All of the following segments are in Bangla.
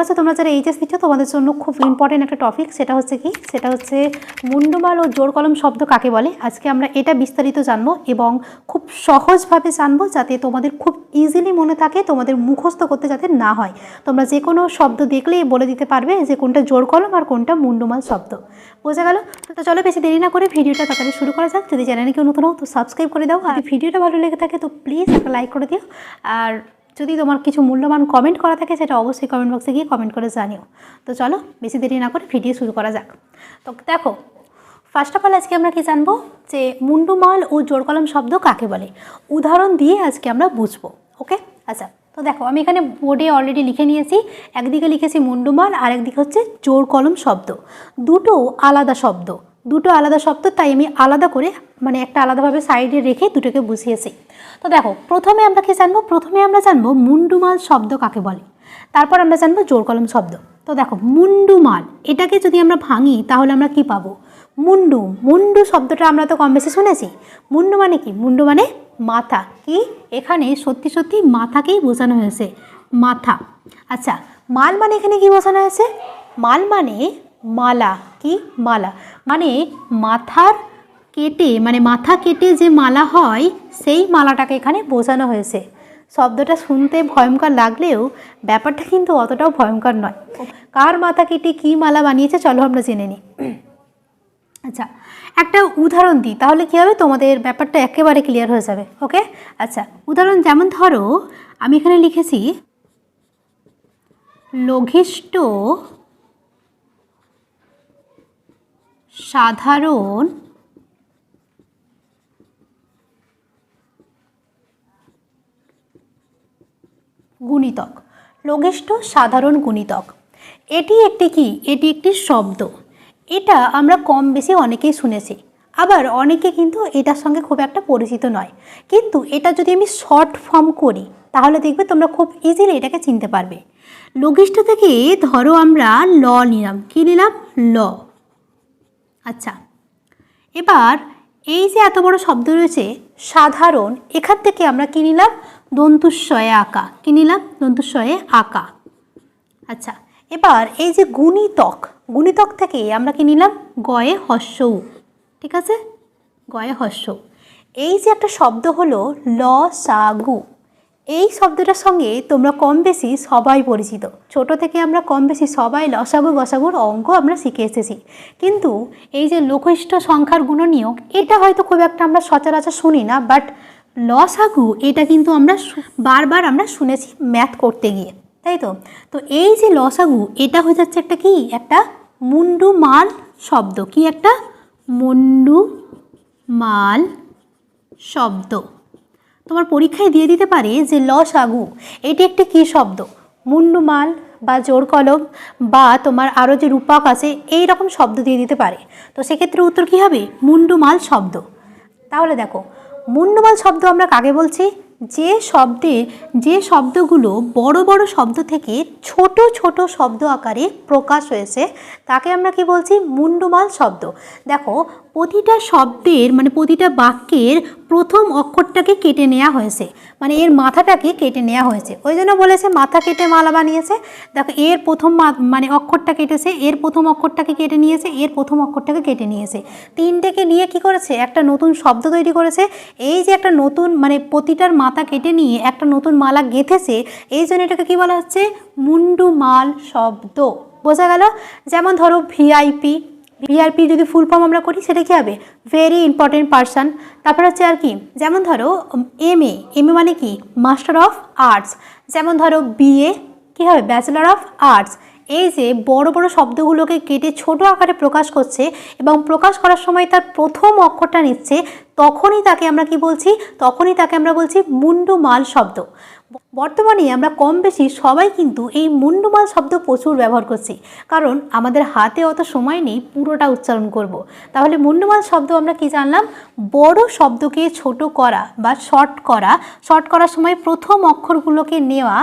বলছো তোমরা যারা এইচএস দিচ্ছ, তোমাদের জন্য খুব ইম্পর্টেন্ট একটা টপিক সেটা হচ্ছে কি? সেটা হচ্ছে মুন্ডুমাল ও জোর কলম শব্দ কাকে বলে? আজকে আমরা এটা বিস্তারিত জানব এবং খুব সহজভাবে জানব যাতে তোমাদের খুব ইজিলি মনে থাকে, তোমাদের মুখস্থ করতে যাতে না হয়। তোমরা যে কোনো শব্দ দেখলেই বলে দিতে পারবে যে কোনটা জোর কলম আর কোনটা মুন্ডুমাল শব্দ। বোঝা গেল? তো চলো বেশি দেরি না করে ভিডিওটা তাড়াতাড়ি শুরু করা যাক। যদি চ্যানেলে কেউ নতুন হও, তো সাবস্ক্রাইব করে দাও। আর ভিডিওটা ভালো লেগে থাকে, তো প্লিজ একটা লাইক করে দিও। আর যদি তোমার কিছু মূল্যবান কমেন্ট করা থাকে, সেটা অবশ্যই কমেন্ট বক্সে গিয়ে কমেন্ট করে জানিও। তো চলো, বেশি দেরি না করে ভিডিও শুরু করা যাক। তো দেখো ফার্স্ট অফ অল আজকে আমরা কি জানব? যে মুন্ডুমাল ও জোর কলম শব্দ কাকে বলে? উদাহরণ দিয়ে আজকে আমরা বুঝব ওকে আচ্ছা তো দেখো, আমি এখানে বোর্ডে অলরেডি লিখে নিয়েছি। একদিকে লিখেছি মুন্ডুমাল আর একদিকে হচ্ছে জোর কলম শব্দ। দুটো আলাদা শব্দ। দুটো আলাদা শব্দ, তাই আমি আলাদা করে মানে একটা আলাদাভাবে সাইডে রেখে দুটোকে বুঝিয়েছি। তো দেখো, প্রথমে আমরা কি জানব? প্রথমে আমরা জানব মুন্ডুমাল শব্দ কাকে বলে। তারপর আমরা জানব জোর কলম শব্দ। তো দেখো, মুন্ডুমাল, এটাকে যদি আমরা ভাঙি, তাহলে আমরা কি পাবো? মুন্ডু মুন্ডু শব্দটা আমরা তো কম বেশি শুনেছি। মুন্ডু মানে কি? মুন্ডু মানে মাথা। কি? এখানে সত্যি সত্যি মাথাকেই বোঝানো হয়েছে। মাথা। আচ্ছা মাল মানে এখানে কি বোঝানো হয়েছে? মাল মানে মালা। কি? মালা। মানে মাথার কেটে মানে মাথা কেটে যে মালা হয়, সেই মালাটাকে এখানে বোঝানো হয়েছে। শব্দটা শুনতে ভয়ঙ্কর লাগলেও ব্যাপারটা কিন্তু অতটাও ভয়ঙ্কর নয়। কার মাথা কেটে কী মালা বানিয়েছে চলো আমরা জেনে নিই। আচ্ছা একটা উদাহরণ দিই, তাহলে কী হবে? তোমাদের ব্যাপারটা একেবারে ক্লিয়ার হয়ে যাবে ওকে আচ্ছা উদাহরণ যেমন ধরো, আমি এখানে লিখেছি, লঘিষ্ঠ সাধারণ গুণিতক। লঘিষ্ঠ সাধারণ গুণিতক। এটি একটি কি? এটি একটি শব্দ। এটা আমরা কম বেশি অনেকেই শুনেছি। আবার অনেকে কিন্তু এটার সঙ্গে খুব একটা পরিচিত নয়। কিন্তু এটা যদি আমি শর্ট ফর্ম করি, তাহলে দেখবে তোমরা খুব ইজিলি এটাকে চিনতে পারবে। লঘিষ্ঠ থেকে ধরো আমরা ল নিলাম। কী নিলাম? ল। আচ্ছা এবার এই যে এত বড় শব্দ রয়েছে, সাধারণ, এখান থেকে আমরা কী নিলাম? দন্তুস্বয়ে আঁকা। কী নিলাম? দন্তুস্বয়ে আঁকা। আচ্ছা এবার এই যে গুণিতক গুণিতক থেকে আমরা কি নিলাম? গয়ে হস্যউ ঠিক আছে? গয়ে হস্য এই যে একটা শব্দ হলো ল সাগু এই শব্দটার সঙ্গে তোমরা কম বেশি সবাই পরিচিত। ছোট থেকে আমরা কম বেশি সবাই লসাগু গসাগুর অঙ্ক আমরা শিখে এসেছি। কিন্তু এই যে লোকইষ্ঠ সংখ্যার গুণনীয়ক, এটা হয়তো খুব একটা আমরা সচরাচর শুনি না বাট লসাগু এটা কিন্তু আমরা বারবার আমরা শুনেছি ম্যাথ করতে গিয়ে, তাই তো? তো এই যে লসাগু, এটা হয়ে যাচ্ছে একটা কি? একটা মুন্ডু মাল শব্দ। কি একটা? মুন্ডু মাল শব্দ। তোমার পরীক্ষায় দিয়ে দিতে পারে যে লসাগু এটি একটি কী শব্দ? মুন্ডুমাল বা জোর কলম বা তোমার আরও যে রূপক আছে, এই রকম শব্দ দিয়ে দিতে পারে। তো সেক্ষেত্রে উত্তর কী হবে? মুন্ডুমাল শব্দ। তাহলে দেখো, মুন্ডুমাল শব্দ আমরা কাকে বলছি? যে শব্দে, যে শব্দগুলো বড় বড় শব্দ থেকে ছোট ছোট শব্দ আকারে প্রকাশ হয়েছে, তাকে আমরা কি বলছি? মুন্ডুমাল শব্দ। দেখো, প্রতিটা শব্দের মানে প্রতিটা বাক্যের প্রথম অক্ষরটাকে কেটে নেওয়া হয়েছে। মানে এর মাথাটাকে কেটে নেওয়া হয়েছে। ওই জন্য বলেছে, মাথা কেটে মালা বানিয়েছে। দেখো, এর প্রথম মানে অক্ষরটা কেটেছে, এর প্রথম অক্ষরটাকে কেটে নিয়েছে, এর প্রথম অক্ষরটাকে কেটে নিয়েছে। তিনটেকে নিয়ে কি করেছে? একটা নতুন শব্দ তৈরি করেছে। এই যে একটা নতুন মানে প্রতিটার মাথা কেটে নিয়ে একটা নতুন মালা গেঁথেছে। এই জন্য এটাকে কী বলা হচ্ছে? মুন্ডু মাল শব্দ। বোঝা গেল? যেমন ধরো ভিআইপি ভিআরপি যদি ফুল ফর্ম আমরা করি, সেটা কী হবে? ভেরি ইম্পর্টেন্ট পার্সন তারপর হচ্ছে আর কি? যেমন ধরো এম এ এম এ মানে কি? মাস্টার অফ আর্টস যেমন ধরো বিএ কী হবে? ব্যাচেলার অফ আর্টস এই যে বড় বড় শব্দগুলোকে কেটে ছোট আকারে প্রকাশ করছে এবং প্রকাশ করার সময় তার প্রথম অক্ষরটা নিচ্ছে, তখনই তাকে আমরা কি বলছি? তখনই তাকে আমরা বলছি মুন্ডুমাল শব্দ। বর্তমানে আমরা কম বেশি সবাই কিন্তু এই মুন্ডুমাল শব্দ প্রচুর ব্যবহার করছি, কারণ আমাদের হাতে অত সময় নেই পুরোটা উচ্চারণ করব। তাহলে মুন্ডুমাল শব্দ আমরা কি জানলাম? বড় শব্দকে ছোট করা বা শর্ট করা, শর্ট করার সময় প্রথম অক্ষরগুলোকে নেওয়া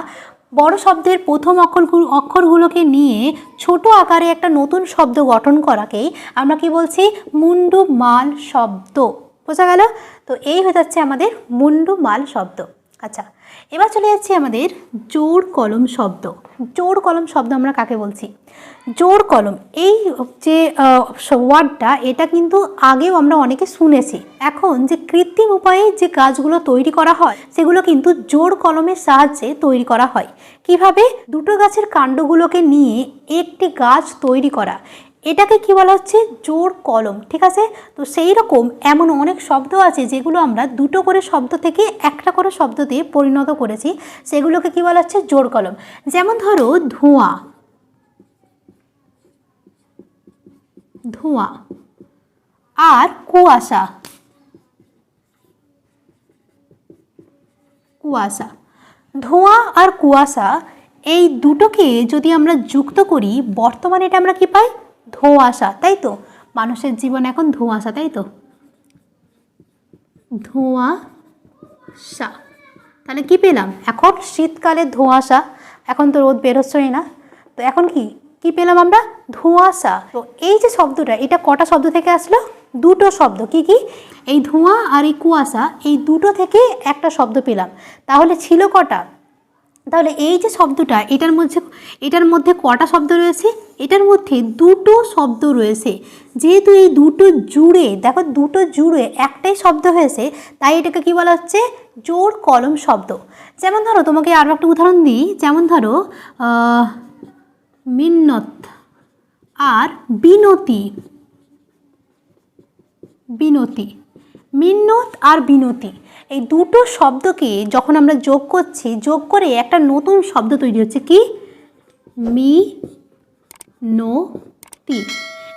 বড় শব্দের প্রথম অক্ষরগুলো অক্ষরগুলোকে নিয়ে ছোট আকারে একটা নতুন শব্দ গঠন করাকেই আমরা কি বলছি? মুন্ডু মাল শব্দ। বোঝা গেল? তো এই হয়ে যাচ্ছে আমাদের মুন্ডু মাল শব্দ। আচ্ছা এবার চলে যাচ্ছি আমাদের জোর কলম শব্দ। জোর কলম শব্দ আমরা কাকে বলছি? জোর কলম, এই যে ওয়ার্ডটা এটা কিন্তু আগেও আমরা অনেকে শুনেছি। এখন যে কৃত্রিম উপায়ে যে গাছগুলো তৈরি করা হয়, সেগুলো কিন্তু জোর কলমের সাহায্যে তৈরি করা হয়। কীভাবে? দুটো গাছের কাণ্ডগুলোকে নিয়ে একটি গাছ তৈরি করা। এটাকে কি বলা হচ্ছে? জোর কলম। ঠিক আছে? তো সেই রকম এমন অনেক শব্দ আছে যেগুলো আমরা দুটো করে শব্দ থেকে একটা করে শব্দ দিয়ে পরিণত করেছি। সেগুলোকে কি বলা হচ্ছে? জোর কলম। যেমন ধরো ধোঁয়া। ধোঁয়া। আর কুয়াশা। কুয়াশা। ধোঁয়া আর কুয়াশা এই দুটোকে যদি আমরা যুক্ত করি, বর্তমানে এটা আমরা কি পাই? ধোঁয়াশা, তাই তো? মানুষের জীবন এখন ধোঁয়াশা, তাই তো? ধোঁয়াশা। তাহলে কি পেলাম? এখন শীতকালে ধোঁয়াশা, এখন তো রোদ বেরোচ্ছই না। তো এখন কি? কি পেলাম আমরা? ধোঁয়াশা। তো এই যে শব্দটা, এটা কটা শব্দ থেকে আসলো? দুটো শব্দ। কি কি? এই ধোঁয়া আর এই কুয়াশা, এই দুটো থেকে একটা শব্দ পেলাম। তাহলে ছিল কটা? তাহলে এই যে শব্দটা, এটার মধ্যে এটার মধ্যে কটা শব্দ রয়েছে? এটার মধ্যে দুটো শব্দ রয়েছে। যেহেতু এই দুটো জুড়ে, দেখো দুটো জুড়ে একটাই শব্দ হয়েছে, তাই এটাকে কি বলা হচ্ছে? জোর কলম শব্দ। যেমন ধরো, তোমাকে আরও একটা উদাহরণ দিই। যেমন ধরো মিন্নত আর বিনতি। বিনতি। মিন্নত আর বিনতি। এই দুটো শব্দকে যখন আমরা যোগ করছি, যোগ করে একটা নতুন শব্দ তৈরি হচ্ছে কি? মি নো তি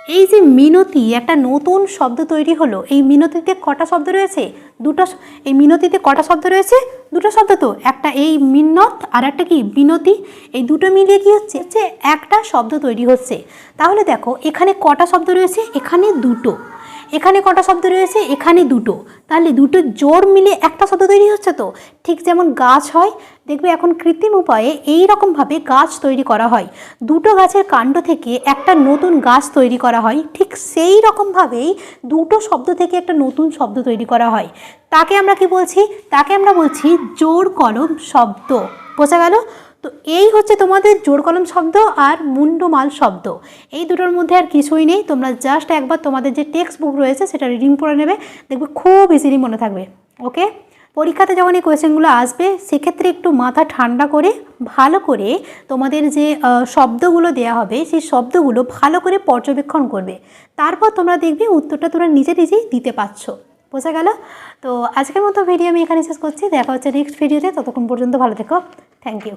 এই যে মিনতি, একটা নতুন শব্দ তৈরি হলো। এই মিনতিতে কটা শব্দ রয়েছে? দুটো এই মিনতিতে কটা শব্দ রয়েছে? দুটো শব্দ তো। একটা এই মিন্নত আর একটা কি? বিনতি। এই দুটো মিলিয়ে কি হচ্ছে? হচ্ছে একটা শব্দ তৈরি হচ্ছে। তাহলে দেখো, এখানে কটা শব্দ রয়েছে? এখানে দুটো। এখানে কটা শব্দ রয়েছে? এখানে দুটো। তাহলে দুটো জোর মিলে একটা শব্দ তৈরি হচ্ছে তো? ঠিক যেমন গাছ হয়, দেখবে এখন কৃত্রিম উপায়ে এই রকমভাবে গাছ তৈরি করা হয়। দুটো গাছের কাণ্ড থেকে একটা নতুন গাছ তৈরি করা হয়। ঠিক সেই রকমভাবেই দুটো শব্দ থেকে একটা নতুন শব্দ তৈরি করা হয়। তাকে আমরা কি বলছি? তাকে আমরা বলছি জোর কলম শব্দ। বোঝা গেল? তো এই হচ্ছে তোমাদের জোর কলম শব্দ আর মুন্ডমাল শব্দ। এই দুটোর মধ্যে আর কিছুই নেই, তোমরা জাস্ট একবার তোমাদের যে টেক্সট বুক রয়েছে সেটা রিডিং পড়ে নেবে, দেখবে খুব ইজিলি মনে থাকবে ওকে পরীক্ষাতে যখন এই কোয়েশ্চেনগুলো আসবে, সেক্ষেত্রে একটু মাথা ঠান্ডা করে, ভালো করে তোমাদের যে শব্দগুলো দেওয়া হবে, সেই শব্দগুলো ভালো করে পর্যবেক্ষণ করবে। তারপর তোমরা দেখবে উত্তরটা তোমরা নিজে নিজেই দিতে পারছ, বোঝা গেল? তো আজকের মতো ভিডিও আমি এখানে শেষ করছি, দেখা হচ্ছে নেক্সট ভিডিওতে ততক্ষণ পর্যন্ত ভালো থেকো থ্যাংক ইউ